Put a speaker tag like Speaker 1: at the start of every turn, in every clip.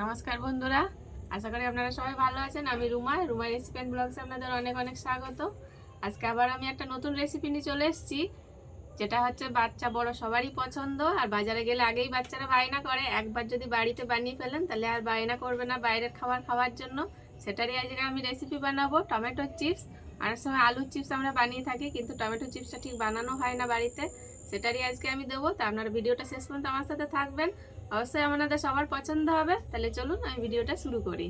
Speaker 1: নমস্কার বন্ধুরা, আশা করি আপনারা সবাই ভালো আছেন। আমি রুমা রুমা রেসিপি অ্যান্ড ব্লগসে আপনাদের অনেক অনেক স্বাগত। আজকে আবার আমি একটা নতুন রেসিপি নিয়ে চলে এসেছি, যেটা হচ্ছে বাচ্চা বড় সবারই পছন্দ, আর বাজারে গেলে আগেই বাচ্চারা বায়না করে, একবার যদি বাড়িতে বানিয়ে ফেলেন, তাহলে আর বায়না করবে না বাইরের খাবার খাওয়ার জন্য। সেটারই আজকে আমি রেসিপি বানাবো, টমেটো চিপস। অনেক সময় আলুর চিপস আমরা বানিয়ে থাকি, কিন্তু টমেটো চিপসটা ঠিক বানানো হয় না বাড়িতে। সেটারই আজকে আমি দেবো, তা আপনারা ভিডিওটা শেষ পর্যন্ত আমার সাথে থাকবেন। অবশ্যই আপনাদের সবার পছন্দ হবে। তাহলে চলুন আমি ভিডিওটা শুরু করি।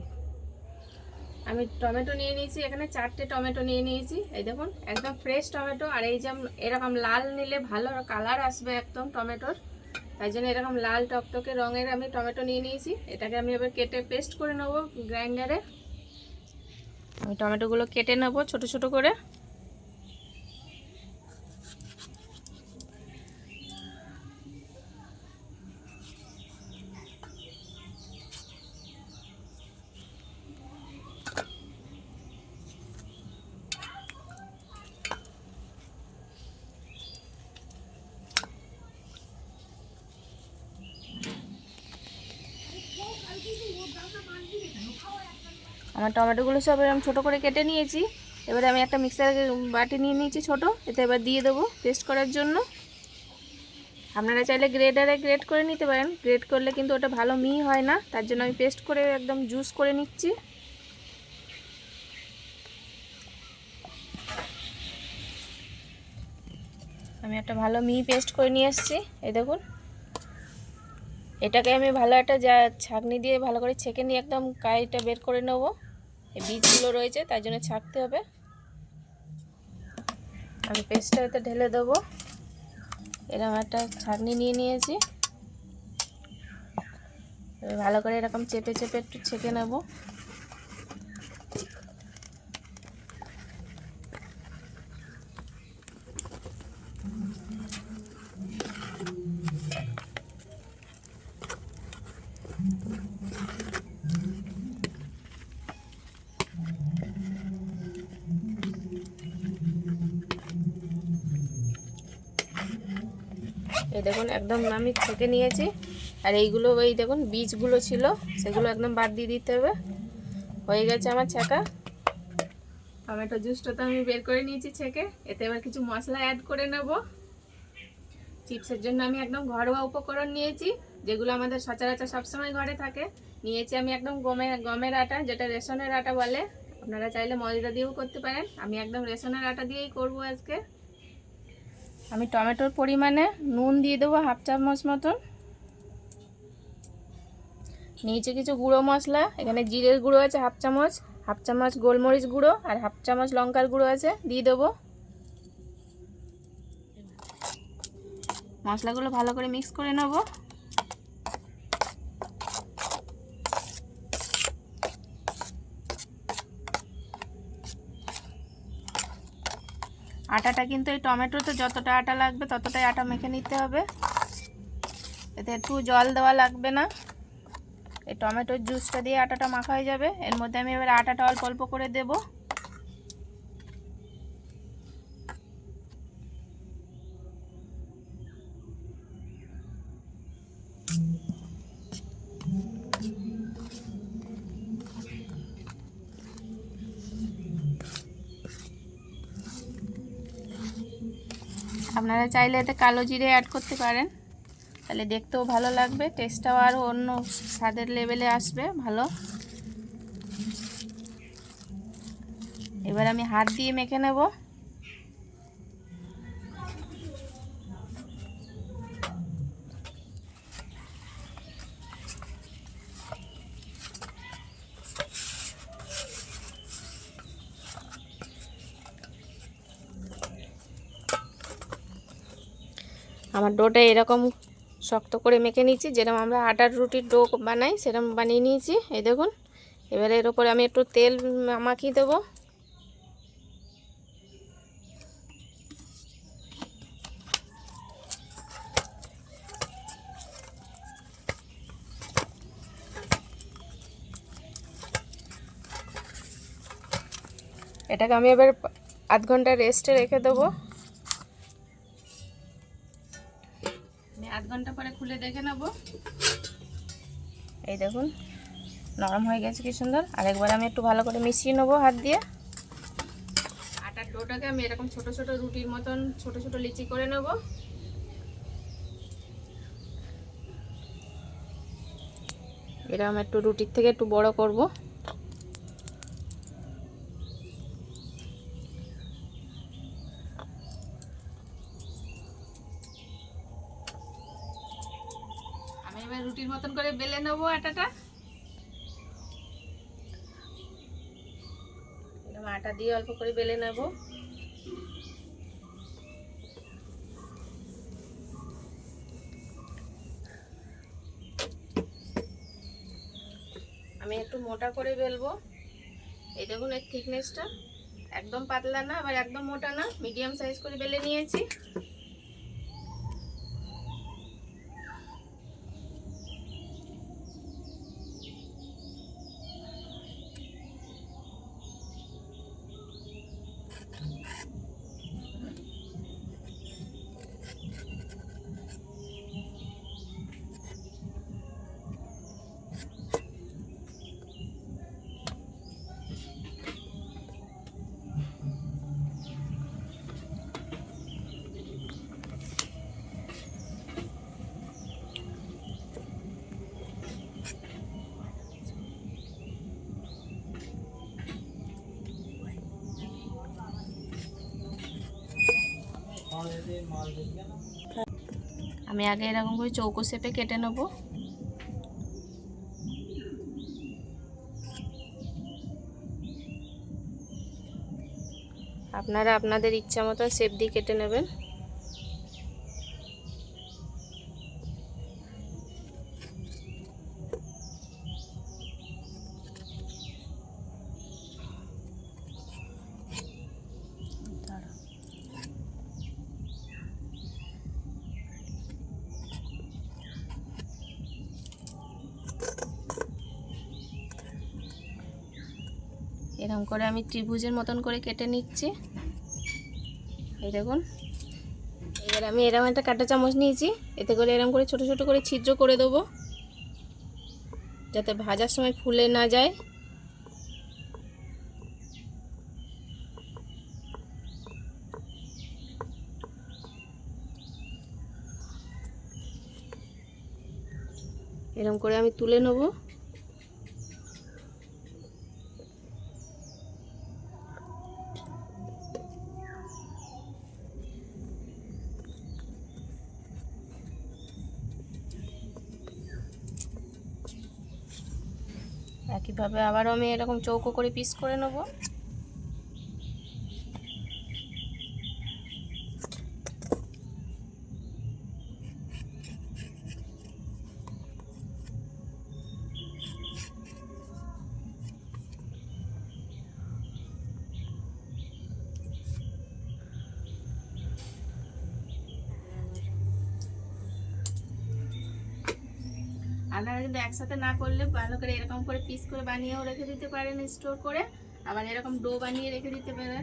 Speaker 1: আমি টমেটো নিয়ে নিয়েছি, এখানে চারটে টমেটো নিয়ে নিয়েছি। এই দেখুন, একদম ফ্রেশ টমেটো। আর এই যে এরকম লাল নিলে ভালো কালার আসবে একদম টমেটোর। তাই জন্য এরকম লাল টকটকে রঙের আমি টমেটো নিয়ে নিয়েছি। এটাকে আমি এবার কেটে পেস্ট করে নেব গ্রাইন্ডারে আমি টমেটোগুলো কেটে নেব ছোট ছোট করে। আমার টমেটোগুলো সব এরকম ছোটো করে কেটে নিয়েছি। এবারে আমি একটা মিক্সার বাটি নিয়ে নিয়েছি ছোট। এতে এবার দিয়ে দেবো পেস্ট করার জন্য। আপনারা চাইলে গ্রেডারে গ্রেড করে নিতে পারেন। গ্রেড করলে কিন্তু ওটা ভালো মিহি হয় না। তার জন্য আমি পেস্ট করে একদম জুস করে নিচ্ছি। আমি একটা ভালো মিহি পেস্ট করে নিয়ে এসেছি। এই দেখুন। এটাকে আমি ভালো একটা যা ছাঁকনি দিয়ে ভালো করে ছেঁকে নিয়ে একদম কাইটা বের করে নেব। বীজগুলো রয়েছে তাই জন্য ছাঁকতে হবে। আমি পেস্টটা এতে ঢেলে দেবো। এরকম একটা ছাঁকনি নিয়ে নিয়েছি। ভালো করে এরকম চেপে চেপে একটু ছেঁকে নেব। এই দেখুন, একদম আমি ছেঁকে নিয়েছি। আর এইগুলো ওই দেখুন, বীজগুলো ছিল, সেগুলো একদম বাদ দিয়ে দিতে হবে। হয়ে গেছে আমার ছাকা। টমেটো জুসটা তো আমি বের করে নিয়েছি ছেঁকে। এতে এবার কিছু মশলা অ্যাড করে নেব। চিপসের জন্য আমি একদম ঘরোয়া উপকরণ নিয়েছি, যেগুলো আমাদের সচরাচর সবসময় ঘরে থাকে। নিয়েছি আমি একদম গমের গমের আটা, যেটা রেশনের আটা বলে। আপনারা চাইলে ময়দা দিয়েও করতে পারেন। আমি একদম রেশনের আটা দিয়েই করব আজকে। আমি টমেটোর পরিমাণে নুন দিয়ে দেবো হাফ চামচ মতন। নিচে কিছু গুঁড়ো মশলা, এখানে জিরের গুঁড়ো আছে হাফ চামচ হাফ চামচ গোলমরিচ গুঁড়ো আর হাফ চামচ লঙ্কার গুঁড়ো আছে, দিয়ে দেবো। মশলাগুলো ভালো করে মিক্স করে নেব। আটাটা কিন্তু এই টমেটোতে যতটা আটা লাগবে ততটাই আটা মেখে নিতে হবে। এতে একটু জল দেওয়া লাগবে না। এই টমেটোর জুসটা দিয়ে আটাটা মাখা হয়ে যাবে। এর মধ্যে আমি এবার আটাটা অল্প অল্প করে দেব। আপনারা চাইলে এতে কালো জিরে অ্যাড করতে পারেন। তাহলে দেখতেও ভালো লাগবে টেস্টটাও আরও অন্য স্বাদের লেভেলে আসবে, ভালো। এবার আমি হাত দিয়ে মেখে নেব। আমার ডোটা এরকম শক্ত করে মেখে নিয়েছি, যেরকম আমরা আটার রুটির ডো বানাই, সেরকম বানিয়ে নিয়েছি। এই দেখুন, এবারে এর উপরে আমি একটু তেল মাখিয়ে দেবো। এটাকে আমি এবার আধ ঘণ্টা রেস্টে রেখে দেবো। এই দেখুন, নরম হয়ে গেছে কি সুন্দর। আর একবার আমি একটু ভালো করে মিশিয়ে নেব হাত দিয়ে। আটার ডোটাকে আমি এরকম ছোট ছোট রুটির মতন ছোট ছোট লিচি করে নেব। এরকম একটু রুটির থেকে একটু বড় করব। রুটির মতন করে বেলে নেব আটাটা। আটা দিয়ে অল্প করে বেলে নেব। আমি একটু মোটা করে বেলবো। এই দেখুন, এর থিকনেসটা একদম পাতলা না, আবার একদম মোটা না। মিডিয়াম সাইজ করে বেলে নিয়েছি। আমি আগে এরকম করে চৌকো শেপে কেটে নেব। আপনারা আপনাদের ইচ্ছা মতো শেপ দিয়ে কেটে নেবেন। এরকম করে আমি ত্রিভুজের মতন করে কেটে নিচ্ছি। এই দেখুন। এবার আমি এরকম একটা কাঁটা চামচ নিয়েছি। এতে করে এরকম করে ছোট ছোট করে ছিদ্র করে দেবো। যাতে ভাজার সময় ফুলে না যায়। এরকম করে আমি তুলে নেব। একইভাবে আবারও আমি এরকম চৌকো করে পিস করে নেব। আপনারা কিন্তু একসাথে না করলে ভালো করে এরকম করে পিস করে বানিয়েও রেখে দিতে পারেন স্টোর করে। আবার এরকম ডো বানিয়ে রেখে দিতে পারেন।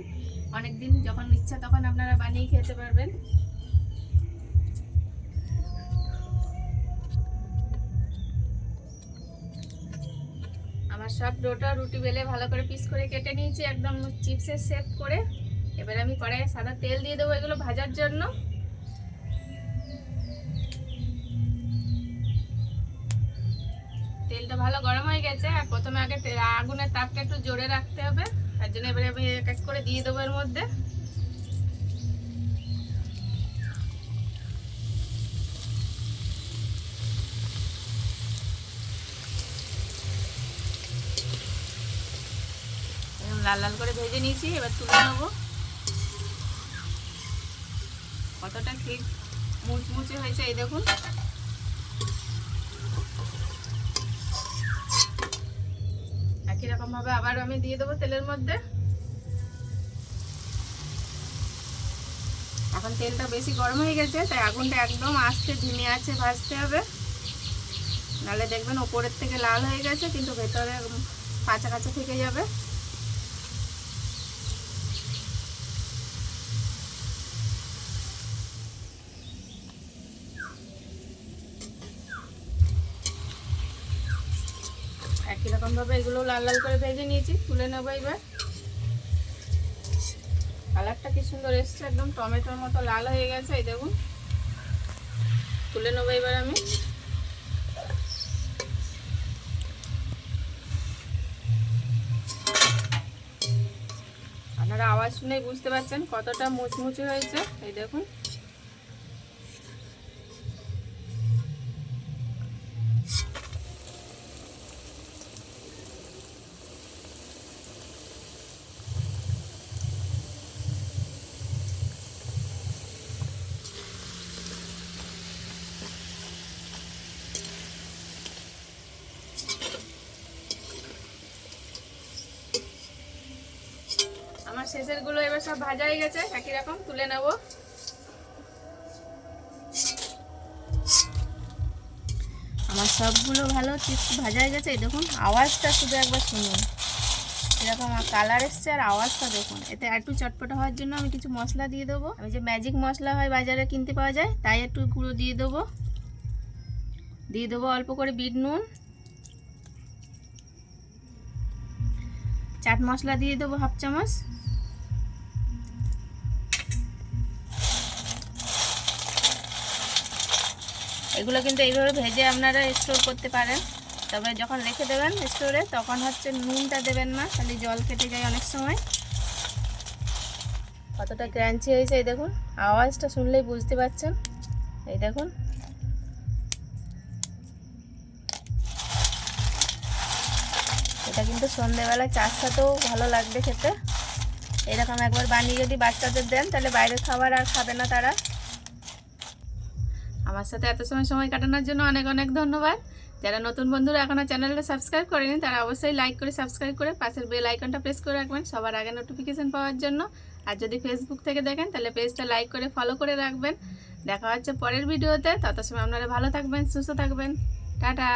Speaker 1: অনেক দিন যখন ইচ্ছা তখন আপনারা বানিয়ে খেতে পারবেন। আমার সব ডোটা রুটি বেলে ভালো করে পিস করে কেটে নিয়েছি, একদম চিপসের শেপ করে। এবার আমি কড়াইয়ে সাদা তেল দিয়ে দেবো এগুলো ভাজার জন্য। তেলটা ভালো গরম হয়ে গেছে, আর প্রথমে আগে আগুনের তাপটা একটু জোরে রাখতে হবে, তার জন্য এবারে আমি এক করে দিয়ে দেবো এর মধ্যে। লাল লাল করে ভেজে নিয়েছি, এবার তুলে নেব। কতটা ঠিক মুচমুচে হয়েছে, এই দেখুন। একই রকম ভাবে আবার আমি দিয়ে দেবো তেলের মধ্যে। এখন তেলটা বেশি গরম হয়ে গেছে, তাই আগুনটা একদম আস্তে ধিমে আছে, ভাজতে হবে। নাহলে দেখবেন ওপরের থেকে লাল হয়ে গেছে, কিন্তু ভেতরে কাঁচা কাঁচা থেকে যাবে। একই রকমভাবে এগুলো লাল লাল করে ভেজে নিয়েছি, তুলে নেব এবার। কালারটা কি সুন্দর এসছে, একদম টমেটোর মতো লাল হয়ে গেছে, এই দেখুন। তুলে নেব এবার আমি। আপনারা আওয়াজ শুনেই বুঝতে পারছেন কতটা মুচমুচে হয়েছে, এই দেখুন। শেষেরগুলো এবার সব ভাজা হয়ে গেছে, একই রকম, তুলে নেব। আমার সবগুলো ভালো চিপস ভাজা হয়ে গেছে দেখুন, আওয়াজটা শুধু একবার শুনুন। এরকম আমার কালার এসছে আর আওয়াজটা দেখুন। এতে একটু চটপটা হওয়ার জন্য আমি কিছু মশলা দিয়ে দেবো। আমি যে ম্যাজিক মশলা হয় বাজারে কিনতে পাওয়া যায়, তাই একটু গুঁড়ো দিয়ে দেবো। দিয়ে দেবো অল্প করে বিট নুন। চাট মশলা দিয়ে দেবো হাফ চামচ। এগুলো কিন্তু এইভাবে ভেজে আপনারা স্টোর করতে পারেন। তবে যখন রেখে দেবেন স্টোরে তখন হচ্ছে নুনটা দেবেন না, খালি জল কেটে যায় অনেক সময়। কতটা ক্রাঞ্চি হয়েছে এই দেখুন। আওয়াজটা শুনলেই বুঝতে পারছেন। এই দেখুন। এটা কিন্তু সন্ধেবেলা চার সাথেও ভালো লাগবে খেতে। এরকম একবার বানিয়ে যদি বাচ্চাদের দেন, তাহলে বাইরের খাবার আর খাবে না তারা। আমার সাথে এত সময় সময় কাটানোর জন্য অনেক অনেক ধন্যবাদ। যারা নতুন বন্ধুরা এখনও চ্যানেলটা সাবস্ক্রাইব করেনি, তারা অবশ্যই লাইক করে সাবস্ক্রাইব করে, পাশের বেল আইকনটা প্রেস করে রাখবেন সবার আগে নোটিফিকেশান পাওয়ার জন্য। আর যদি ফেসবুক থেকে দেখেন, তাহলে পেজটা লাইক করে ফলো করে রাখবেন। দেখা হচ্ছে পরের ভিডিওতে তত সময় আপনারা ভালো থাকবেন, সুস্থ থাকবেন। টাটা!